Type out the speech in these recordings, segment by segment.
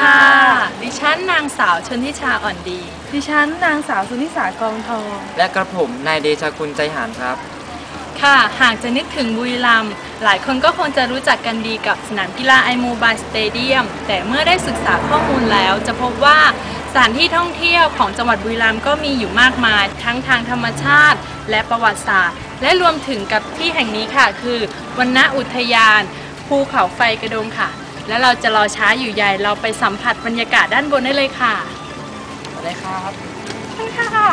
ค่ะ ดิฉันนางสาวชนทิชาอ่อนดี ดิฉันนางสาวสุนิสากองทอง และกระผมนายเดชากุลใจหารครับ ค่ะ หากจะนึกถึงบุรีรัมย์หลายคนก็คงจะรู้จักกันดีกับสนามกีฬาไอโมบายสเตเดียม แต่เมื่อได้ศึกษาข้อมูลแล้ว จะพบว่าสถานที่ท่องเที่ยวของจังหวัดบุรีรัมย์ก็มีอยู่มากมาย ทั้งทางธรรมชาติ และประวัติศาสตร์ และรวมถึงกับที่แห่งนี้ค่ะ คือวันณอุทยาน ภูเขาไฟกระโดงค่ะ แล้วเราจะรอช้าอยู่ใหญ่เราไปสัมผัสบรรยากาศด้านบนได้เลยค่ะอะไรครับค่ะ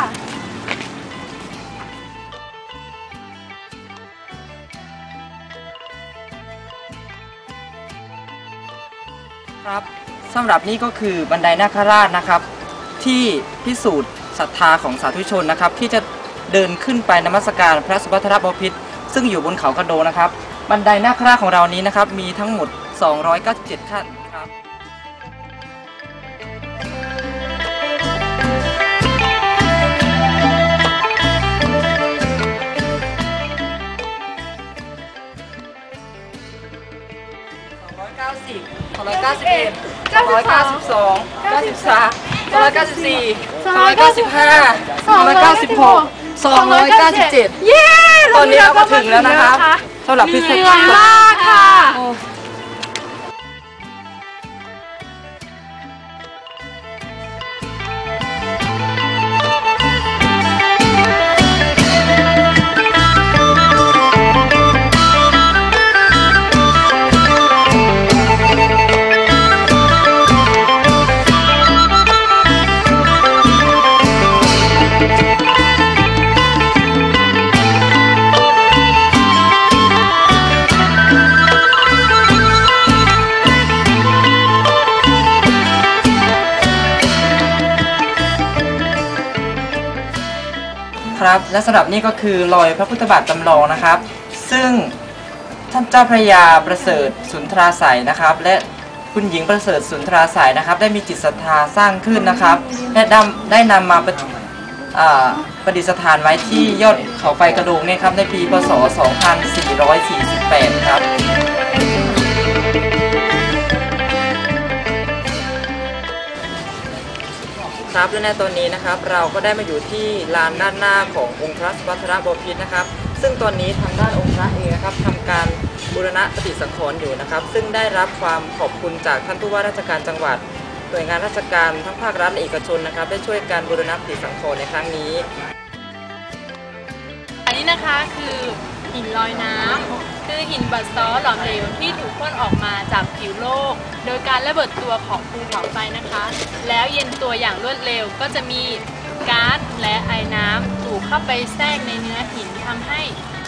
ครับสำหรับนี่ก็คือบันไดนาคราชนะครับ ที่พิสูจน์ศรัทธาของสาธุชนนะครับ ที่จะเดินขึ้นไปนมัสการพระสุภัทรบพิตรซึ่งอยู่บนเขากระโดนะครับ บันไดนาคราชของเรานี้นะครับ มีทั้งหมด 297 ขั้นครับ 290 291 292 93 294 295 296 297 เย้ตอนนี้เราก็ถึงแล้วนะครับสำหรับพิเศษ เหนื่อยมากค่ะ โอ้ ครับ และสำหรับนี่ก็คือรอยพระพุทธบาทจำลองนะครับ ซึ่งท่านเจ้าพระยาประเสริฐสุนทราใสยนะครับ และคุณหญิงประเสริฐสุนทราใสยนะครับ ได้มีจิตศรัทธาสร้างขึ้นนะครับและนำได้นำมาประประดิษฐานไว้ที่ยอดเขาไฟกระโดงเนี่ยครับในปีพศ 2448 ครับ ครับและในตอนนี้นะครับเราก็ได้มาอยู่ที่ลานด้านหน้าขององค์พระสุภัทรบพิตรนะครับ ซึ่งตอนนี้ทางด้านองค์พระเองนะครับทำการบูรณะปฏิสังขรณ์อยู่นะครับ ซึ่งได้รับความขอบคุณจากท่านผู้ว่าราชการจังหวัดหน่วยงานราชการทั้งภาครัฐและเอกชนนะครับ ได้ช่วยการบูรณะปฏิสังขรณ์ในครั้งนี้ อันนี้นะคะคือ หินลอยน้ำคือหินบัดซอหลอมเหลวที่ถูกพ่นออกมาจากผิวโลก โดยการระเบิดตัวของภูเขาไฟนะคะ แล้วเย็นตัวอย่างรวดเร็วก็จะมีก๊าซและไอน้ำถูกเข้าไปแทรกในเนื้อหินทำให้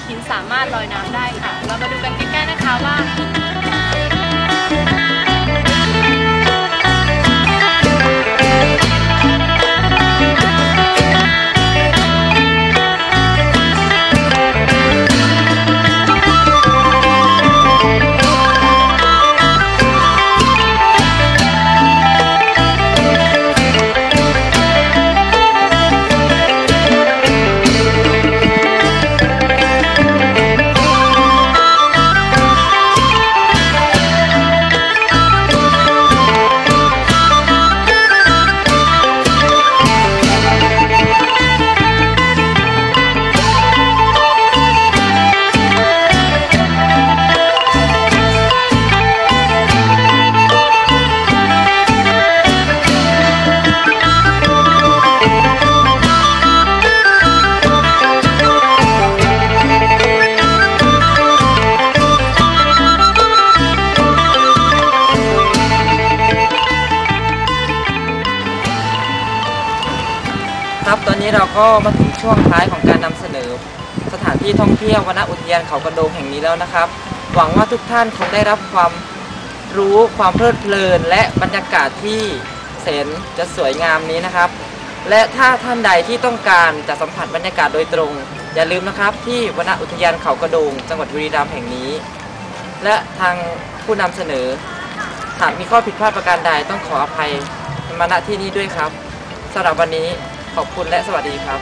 หินสามารถลอยน้ำได้ค่ะ เรามาดูกันใกล้ๆนะคะว่า ครับตอนนี้เราก็มาถึงช่วงท้ายของการนำเสนอ สถานที่ท่องเที่ยววนอุทยานเขากระโดงแห่งนี้แล้วนะครับ หวังว่าทุกท่านคงได้รับความรู้ความเพลิดเพลิน และบรรยากาศที่แสนจะสวยงามนี้นะครับ และถ้าท่านใดที่ต้องการจะสัมผัสบรรยากาศโดยตรง อย่าลืมนะครับที่วนอุทยานเขากระโดง จังหวัดบุรีรัมย์แห่งนี้ และทางผู้นำเสนอหากมีข้อผิดพลาดประการใดต้องขออภัยมาณที่นี้ด้วยครับสำหรับวันนี้ ขอบคุณและสวัสดีครับ